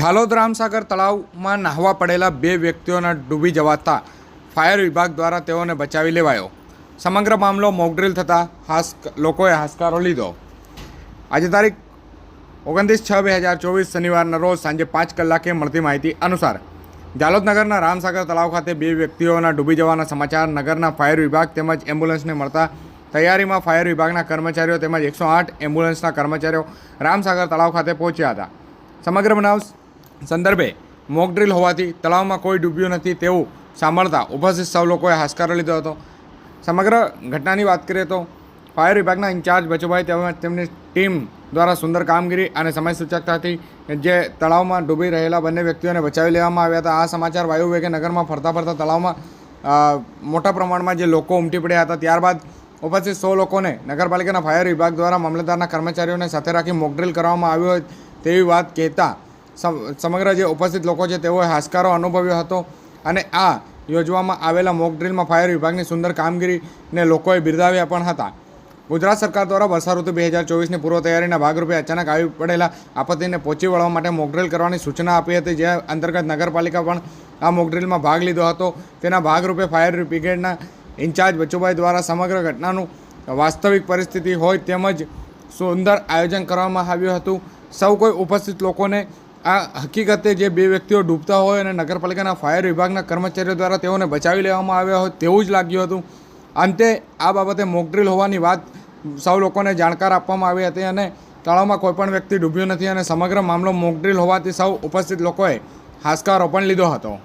ઝાલોદ રામસાગર તળાવમાં નાહવા પડેલા બે વ્યક્તિઓના ડૂબી જવાતા ફાયર વિભાગ દ્વારા તેઓને બચાવી લેવાયો. સમગ્ર મામલો મોકડ્રીલ થતાં હાસ લોકોએ હાશકારો લીધો. આજે તારીખ ઓગણત્રીસ છ બે હજાર ચોવીસ શનિવારના રોજ સાંજે પાંચ કલાકે મળતી માહિતી અનુસાર ઝાલોદ નગરના રામસાગર તળાવ ખાતે બે વ્યક્તિઓના ડૂબી જવાના સમાચાર નગરના ફાયર વિભાગ તેમજ એમ્બ્યુલન્સને મળતા તૈયારીમાં ફાયર વિભાગના કર્મચારીઓ તેમજ એકસો આઠ એમ્બ્યુલન્સના કર્મચારીઓ રામસાગર તળાવ ખાતે પહોંચ્યા હતા. સમગ્ર બનાવ સંદર્ભે મોકડ્રીલ હોવાથી તળાવમાં કોઈ ડૂબ્યું નથી તેવું સાંભળતા ઉપસ્થિત સૌ લોકોએ હાશકારો લીધો હતો. સમગ્ર ઘટનાની વાત કરીએ તો ફાયર વિભાગના ઇન્ચાર્જ બચુભાઈ તેમજ તેમની ટીમ દ્વારા સુંદર કામગીરી અને સમય સૂચકતાથી જે તળાવમાં ડૂબી રહેલા બંને વ્યક્તિઓને બચાવી લેવામાં આવ્યા હતા. આ સમાચાર વાયુ વેગે નગરમાં ફરતા ફરતા તળાવમાં મોટા પ્રમાણમાં જે લોકો ઉમટી પડ્યા હતા, ત્યારબાદ ઉપસ્થિત સો લોકોને નગરપાલિકાના ફાયર વિભાગ દ્વારા મામલતદારના કર્મચારીઓને સાથે રાખી મોકડ્રીલ કરવામાં આવ્યો તેવી વાત કહેતા સમગ્ર જે ઉપસ્થિત લોકો છે, તેઓએ હાશકારો અનુભવ્યો હતો અને આ યોજવામાં આવેલા મોક ડ્રીલમાં ફાયર વિભાગની સુંદર કામગીરીને લોકોએ બિરદાવ્યા પણ હતા. ગુજરાત સરકાર દ્વારા વર્ષા ઋતુ બે હજાર ચોવીસની પૂર્વ તૈયારીના ભાગરૂપે અચાનક આવી પડેલા આપત્તિને પહોંચી વળવા માટે મોકડ્રીલ કરવાની સૂચના આપી હતી, જે અંતર્ગત નગરપાલિકા પણ આ મોકડ્રીલમાં ભાગ લીધો હતો. તેના ભાગરૂપે ફાયર બ્રિગેડના ઇન્ચાર્જ બચુભાઈ દ્વારા સમગ્ર ઘટનાનું વાસ્તવિક પરિસ્થિતિ હોય તેમજ સુંદર આયોજન કરવામાં આવ્યું હતું. સૌ કોઈ ઉપસ્થિત લોકોને આ હકીકતે જે બે વ્યક્તિઓ ડૂબતા હોય અને નગરપાલિકાના ફાયર વિભાગના કર્મચારીઓ દ્વારા તેઓને બચાવી લેવામાં આવ્યા હોય તેવું જ લાગ્યું હતું. અંતે આ બાબતે મોકડ્રીલ હોવાની વાત સૌ લોકોને જાણકાર આપવામાં આવી હતી અને તળાવમાં કોઈપણ વ્યક્તિ ડૂબ્યો નથી અને સમગ્ર મામલો મોકડ્રીલ હોવાથી સૌ ઉપસ્થિત લોકોએ હાશકારો પણ લીધો હતો.